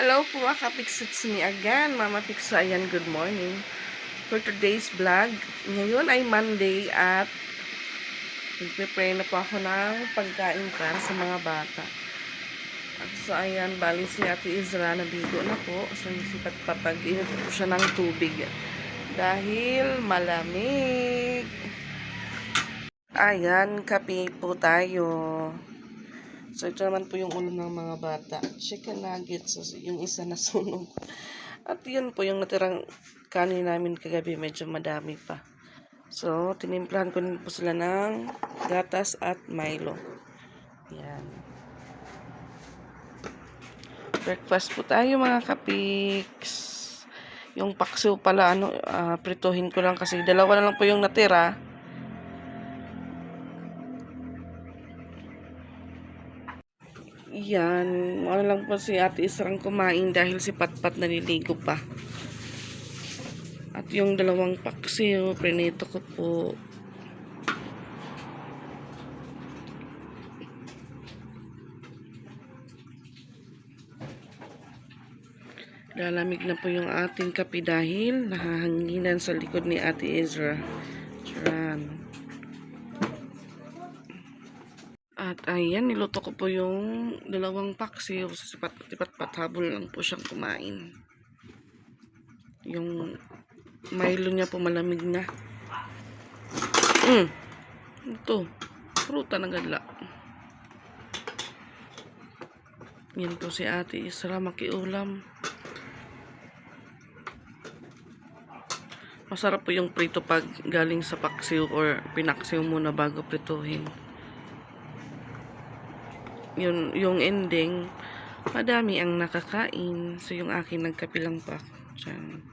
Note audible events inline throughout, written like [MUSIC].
Hello po mga kapiks, it's me again, Mama Pixo. Ayan, good morning. For today's vlog, ngayon ay Monday at nagpe-pray na po ako ng pagkain para sa mga bata. At so ayan, bali si Ate Izra, nabigo na po. So nisipat papag-init po siya ng tubig. Dahil malamig. Ayan, kape po tayo. So, ito naman po yung ulam ng mga bata. Chicken nuggets. So, yung isa na [LAUGHS] sunog. At yun po yung natirang kanin namin kagabi. Medyo madami pa. So, tinimplahan ko din po sila ng gatas at Milo. Yan. Breakfast po tayo mga kapiks. Yung paksiw pala, ano, ah, prituhin ko lang kasi dalawa na lang po yung natira. Yan. Ano lang po si ate Israng kumain dahil si Patpat naliligo pa. At yung dalawang paksiw, prinito ko po. Lalamig na po yung ating kape dahil nahahanginan sa likod ni ate Ezra. Ayan, niluto ko po yung dalawang paksiw. Sipat, tipat pathabol lang po siyang kumain. Yung Milo niya po malamig na. Mm. Ito. Fruta ng gadla. Yan po si ate Isra makiulam. Masarap po yung prito pag galing sa paksiw or pinaksiw muna bago prituhin yun, yung ending, madami ang nakakain. So, yung akin nagkapilang pa. Diyan.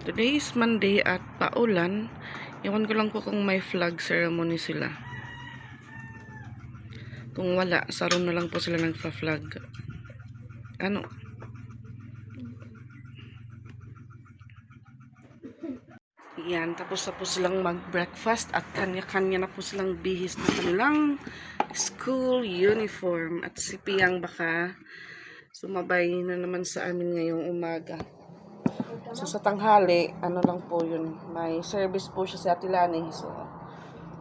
Today is Monday at paulan. Iwan ko lang po kung may flag ceremony sila. Kung wala, saron na lang po sila nagpa-flag. Ano? Yan, tapos na po silang mag-breakfast at kanya-kanya na po silang bihis na kanilang school uniform. At si Piang baka sumabay na naman sa amin ngayong umaga. So sa tanghali, ano lang po yun, may service po siya sa Ate Lani. So,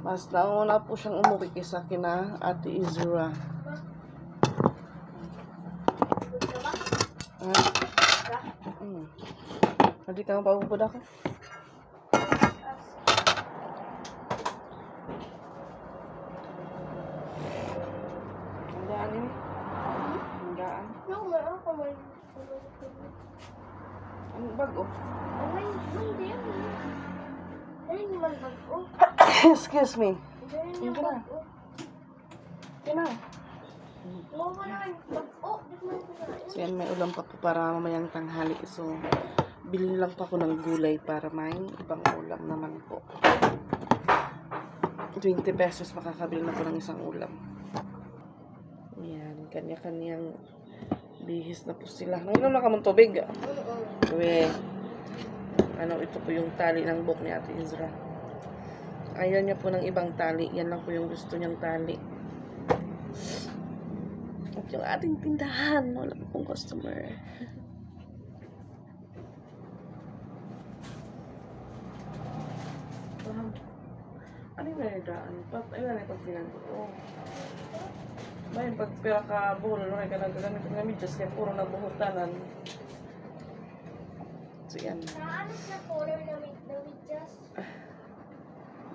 mas nauna po siyang umuwi kaysa kina Ate Izura. Ah. Mm. Hindi ka mapapupod ako. No, meron ako may... Ang bago. May, may din. Ay, naman bago. [COUGHS] Excuse me. Ka na. bago. Kina. Oo, wala yung bago. Di ko man kinain. So yan, may ulam pa po para mamayang tanghali. So, bilhin lang pa ako ng gulay para may ibang ulam naman po. 20 pesos makakabili na po ng isang ulam. Yan, kanya-kanyang bihis na po sila. Nainom na kamong tubig. Uwe. Ano, ito po yung tali ng buhok ni Ate Izra. Ayaw niya po ng ibang tali. Yan lang po yung gusto niyang tali. At yung ating tindahan, wala po pong customer. Ano yung nanidaan? Pat, ayun na itong pinagbuo. Ba yung pag pera ka buhol, no, ay ka nagagamit ng medyas, kaya puro nabuhutanan. So yan. Saan na color na just?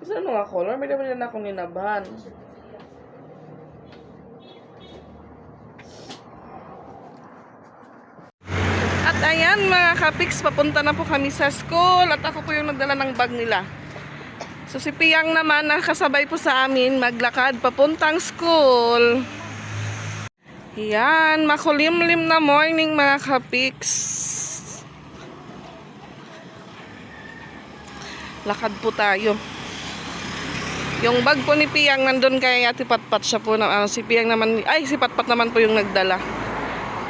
Gusto ano nga color? May naman na akong ninabahan. At ayan mga kapiks, papunta na po kami sa school at ako po yung nagdala ng bag nila. So si Piyang naman nakasabay po sa amin maglakad papuntang school. Yan, makulimlim na morning mga kapiks. Lakad po tayo. Yung bag po ni Piyang nandun kay Ate Patpat siya po na ano, si Piyang naman ay si Patpat naman po yung nagdala.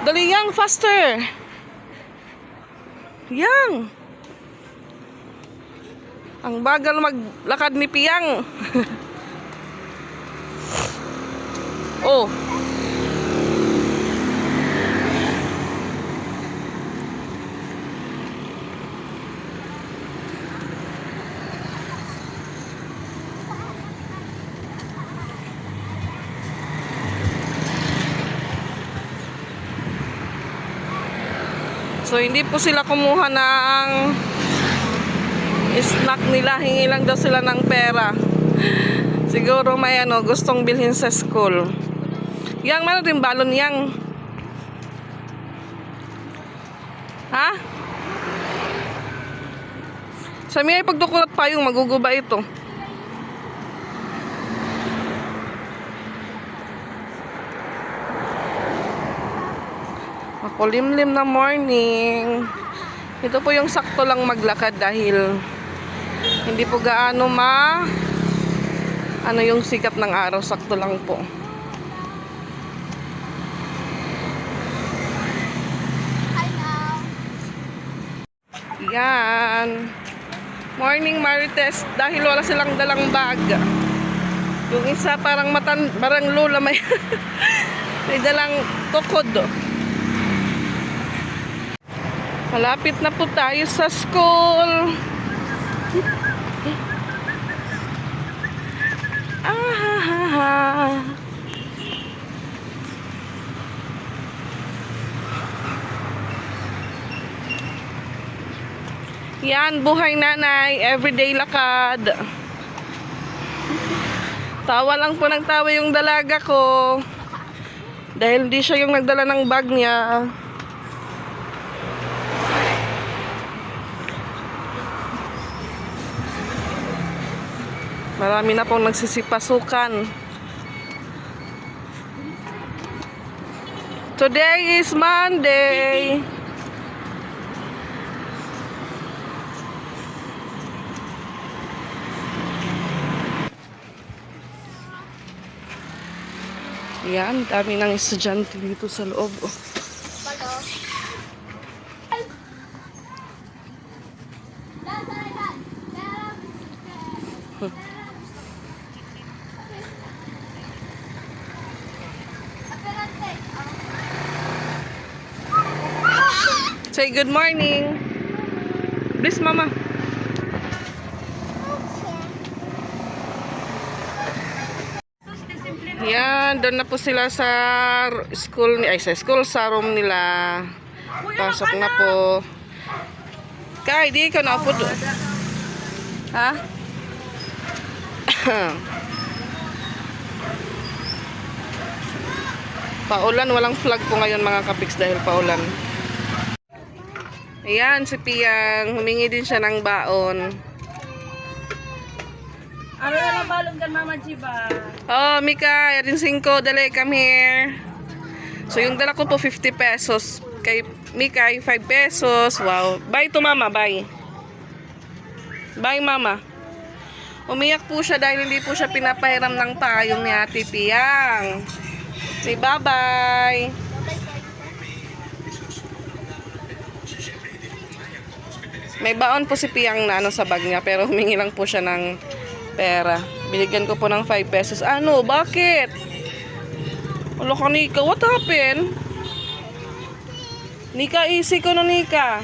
Dali yang faster. Yang. Ang bagal maglakad ni Piyang. [LAUGHS] oh. So hindi po sila kumuha ng snack nila. Hingi lang daw sila ng pera. Siguro may ano, gustong bilhin sa school. Yang, mana rin balon yang? Ha? Sa may pagdukulat pa yung maguguba ito. Makulimlim na morning. Ito po yung sakto lang maglakad dahil hindi po gaano ma ano yung sikat ng araw, sakto lang po. Yan. Morning Marites dahil wala silang dalang bag. Yung isa parang matan parang lula may [LAUGHS] may dalang tukod. Malapit na po tayo sa school. Ah, Yan, buhay nanay, everyday lakad. Tawa lang po ng tawa yung dalaga ko. Dahil hindi siya yung nagdala ng bag niya. Marami na pong nagsisipasukan. Today is Monday. Yan, dami ng estudyante dito sa loob. oh. Good morning. Please, mama. Yan, doon na po sila sa school ni ay sa school sa room nila. Pasok na po. Kay, di ka na po doon. Ha? [LAUGHS] paulan, walang flag po ngayon mga kapiks dahil paulan. Ayan, si Piyang, humingi din siya ng baon. Ano na lang balong kan Mama Jiba? Oh, Mika, yarin 5, dali, come here. So, yung dala ko po 50 pesos. Kay Mika, 5 pesos. Wow. Bye to mama, bye. Bye, mama. Umiyak po siya dahil hindi po siya pinapahiram ng payong ni Ate Piyang. Say bye-bye. May baon po si Piyang na ano sa bag niya pero humingi lang po siya ng pera. Binigyan ko po ng 5 pesos. Ano? Bakit? Wala ka, Nika. What happened? Nika, easy ko no, Nika.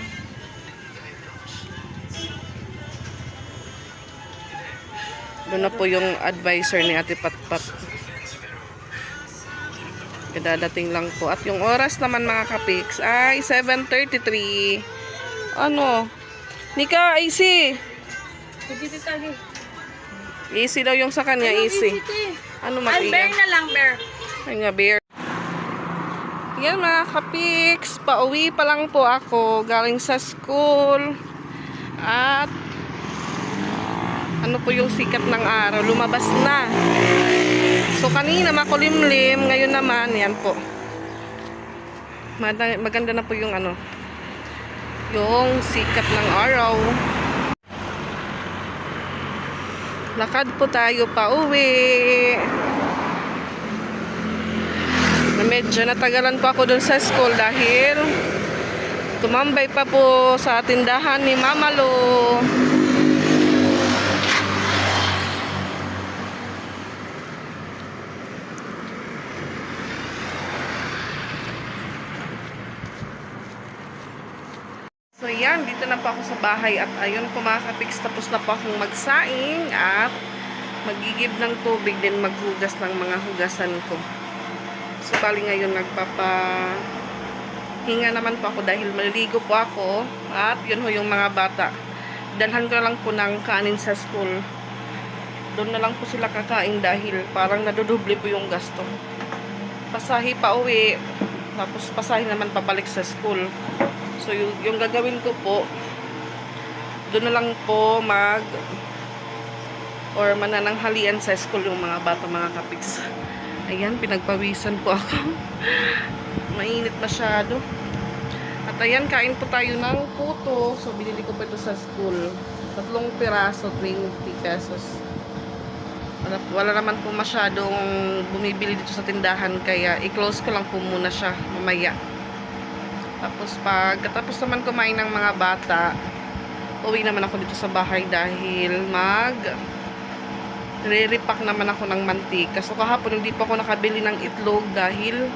Doon na po yung advisor ni Ate Patpat. Kadadating lang po. At yung oras naman mga kapiks ay 7.33. Ano? Nika, easy. Easy daw yung sa kanya, easy. Ano Ay, bear na lang, bear. Ay nga, beer. Yan mga kapiks, pauwi pa lang po ako galing sa school. At ano po yung sikat ng araw, lumabas na. So kanina makulimlim, ngayon naman, yan po. Maganda na po yung ano, yung sikat ng araw. Lakad po tayo pa uwi. Medyo natagalan pa ako dun sa school dahil tumambay pa po sa tindahan ni Mama Lo. So yan, dito na po ako sa bahay at ayun po mga kapiks, tapos na po akong magsaing at magigib ng tubig din maghugas ng mga hugasan ko. So bali ngayon nagpapa Hinga naman po ako dahil maliligo po ako at yun ho yung mga bata. Dalhan ko na lang po ng kanin sa school. Doon na lang po sila kakain dahil parang nadudoble po yung gasto. Pasahi pa uwi, tapos pasahi naman pabalik sa school. So yung, yung gagawin ko po, doon na lang po mag or manananghalian sa school yung mga bata mga kapiks. Ayan, pinagpawisan po ako. [LAUGHS] Mainit masyado. At ayan, kain po tayo ng puto. So, binili ko pa ito sa school. Tatlong piraso, 20 pesos. Wala, wala naman po masyadong bumibili dito sa tindahan. Kaya, i-close ko lang po muna siya mamaya. Tapos, pagkatapos naman kumain ng mga bata, uwi naman ako dito sa bahay dahil mag re-repack naman ako ng mantika. So kahapon hindi pa ako nakabili ng itlog dahil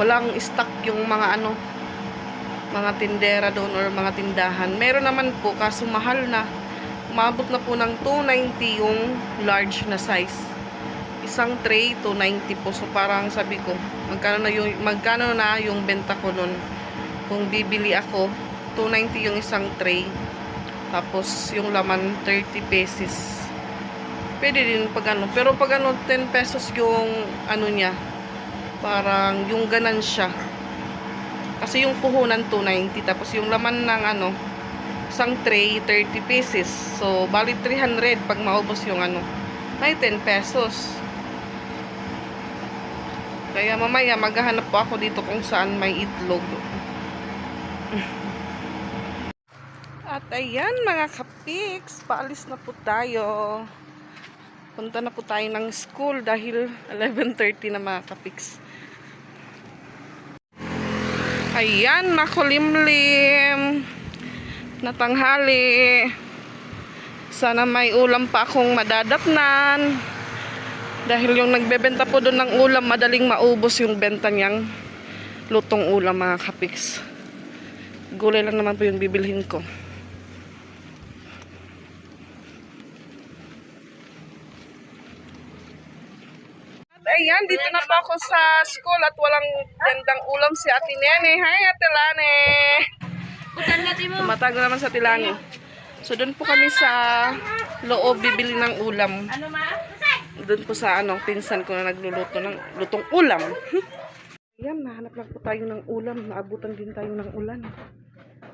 walang stock yung mga ano mga tindera doon or mga tindahan. Meron naman po kaso mahal na. Umabot na po ng 290 yung large na size. Isang tray 290 po. So parang sabi ko, magkano na yung magkano na yung benta ko noon kung bibili ako 290 yung isang tray. Tapos yung laman 30 pesos. Pwede din pag ano. Pero pag ano 10 pesos yung ano niya. Parang yung ganansya. Kasi yung puhunan 290 tapos yung laman ng ano isang tray 30 pieces. So bali 300 pag maubos yung ano. May 10 pesos. Kaya mamaya maghahanap po ako dito kung saan may itlog. At ayan mga kapiks, paalis na po tayo. Punta na po tayo ng school dahil [LAUGHS] 11.30 na mga kapiks. Ayan, makulimlim. Natanghali. Sana may ulam pa akong madadatnan. Dahil yung nagbebenta po doon ng ulam, madaling maubos yung benta niyang lutong ulam mga kapiks. Gulay lang naman po yung bibilhin ko. At ayan, dito na po ako sa school at walang gandang ulam si Ate Nene. Hi, Ate Lane! Tumatag na naman sa Tilani. So, doon po kami sa loob bibili ng ulam. Ano ma? Doon po sa ano, pinsan ko na nagluluto ng lutong ulam. [LAUGHS] Ayan, nahanap lang po tayo ng ulam. Naabutan din tayo ng ulan.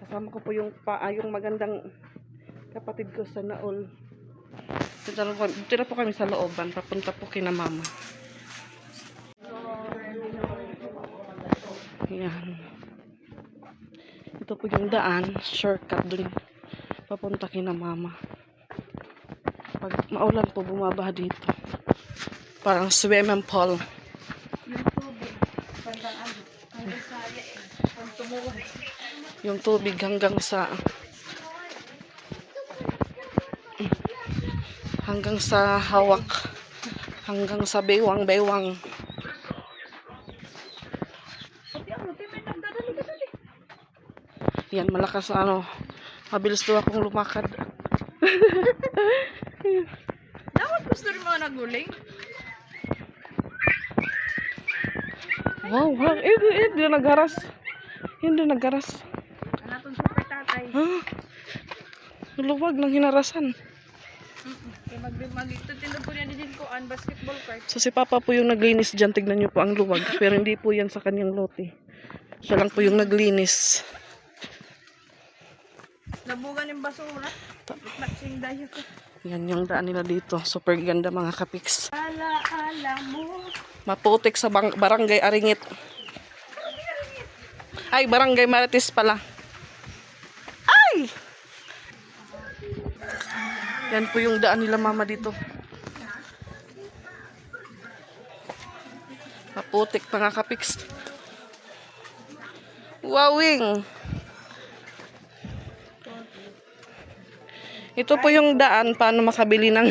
Kasama ko po yung pa, ah, yung magandang kapatid ko sa Naol. Dito na, dito po kami sa looban. Papunta po kina mama. Ayan. Ito po yung daan. Shortcut dun. Papunta kina mama. Pag maulan po, bumabaha dito. Parang swimming pool. Yung tubig hanggang sa hanggang sa hawak hanggang sa bewang-bewang. Yan, malakas ano. Mabilis daw akong lumakad. Dapat gusto rin mga naguling. Wow, wow. Hindi na nagharas. Hindi nagharas. Ha? Luwag ng hinarasan. Kaya mag magtutindog po niya din ko an basketball court. So si Papa po yung naglinis dyan. Tignan niyo po ang luwag. Pero hindi po yan sa kanyang lote. Siya lang po yung naglinis. Nabugan yung basura. Naksing dayo ko. Yan yung daan nila dito. Super ganda mga kapiks. Ala, ala mo. Maputik sa barangay Aringit. Ay, barangay Marites pala. Yan po yung daan nila mama dito. Maputik mga kapiks. Wowing! Ito po yung daan paano makabili ng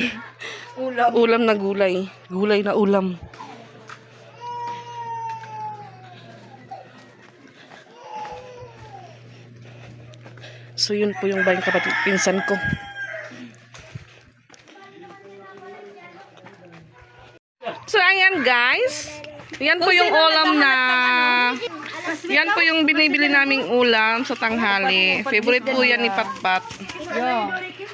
Ulam. ulam na gulay. Gulay na ulam. So yun po yung bayang kapatid pinsan ko. So ayan guys. Yan po yung ulam na Yan po yung binibili naming ulam sa tanghali. Favorite po yan ni Patpat.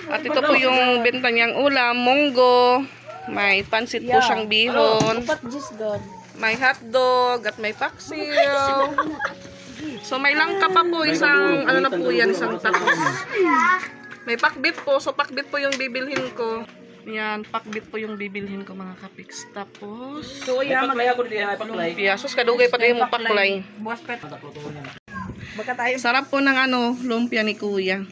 At ito po yung benta niyang ulam, munggo. May pansit po siyang bihon. May hotdog at may paksiw. So may langka pa po isang ano na po yan isang tapos. May pakbit po. So pakbit po yung bibilhin ko. Yan, pakbit po yung bibilhin ko mga kapiks. Tapos, So, ya, mag- Paklay ako dito, ay paklay. piasos kadugay pa tayo mo paklay. buwas pet. Baka tayo. Sarap po ng ano, lumpia ni kuya.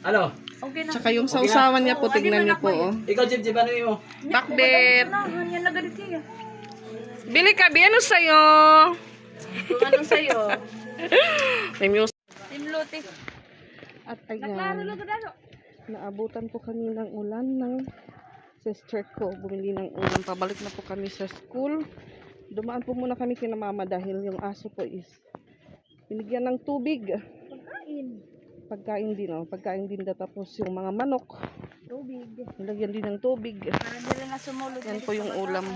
Ano? Okay na. Tsaka yung sausawan niya po, tignan niyo po. Oh. Ikaw, Jib, Jib, ano yun mo? Pakbit. Yan na ganit kaya. Bili ka, bi, ano sa'yo? Kung ano sa'yo. [LAUGHS] May music. Team Luti. At Naklaro ayan, lang gano. naabutan po kami ng ulan ng sister ko. Bumili ng ulam. Pabalik na po kami sa school. Dumaan po muna kami kina mama dahil yung aso po is binigyan ng tubig. Pagkain. Pagkain din, oh. Pagkain din daw. Tapos yung mga manok, Tubig. nilagyan din ng tubig. Para dila na sumulog. Yan po yung ulam.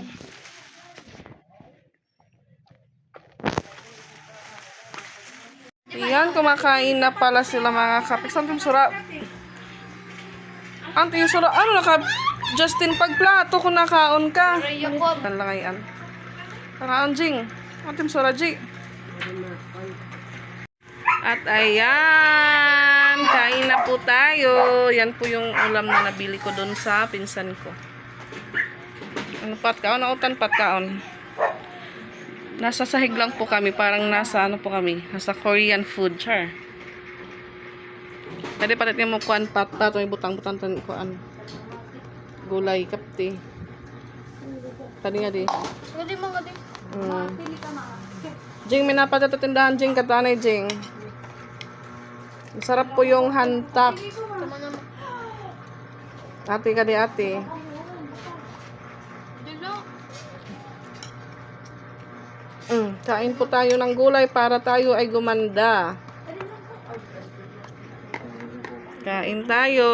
Yan, kumakain na pala sila mga kapik. Saan yung sura? Ante, yung sura, ano naka, Justin, pagplato kung nakaon ka. Ang langayan. Nakaon, Jing. Yung sura, G. At ayan, kain na po tayo. Yan po yung ulam na nabili ko doon sa pinsan ko. Ano pat kaon? Nautan pat kaon. Nasa sahig lang po kami. Parang nasa ano po kami. Nasa Korean food. Char. Pwede palit niya mo kuan pat pat. May butang-butang tan kuan. Gulay kapti. Tadi nga di. Pwede mo nga din. Mm. Jing, may napatatindahan Jing katanay Jing. Masarap po yung hantak. Ate ka di ate. Mm, kain po tayo ng gulay para tayo ay gumanda. Kain tayo.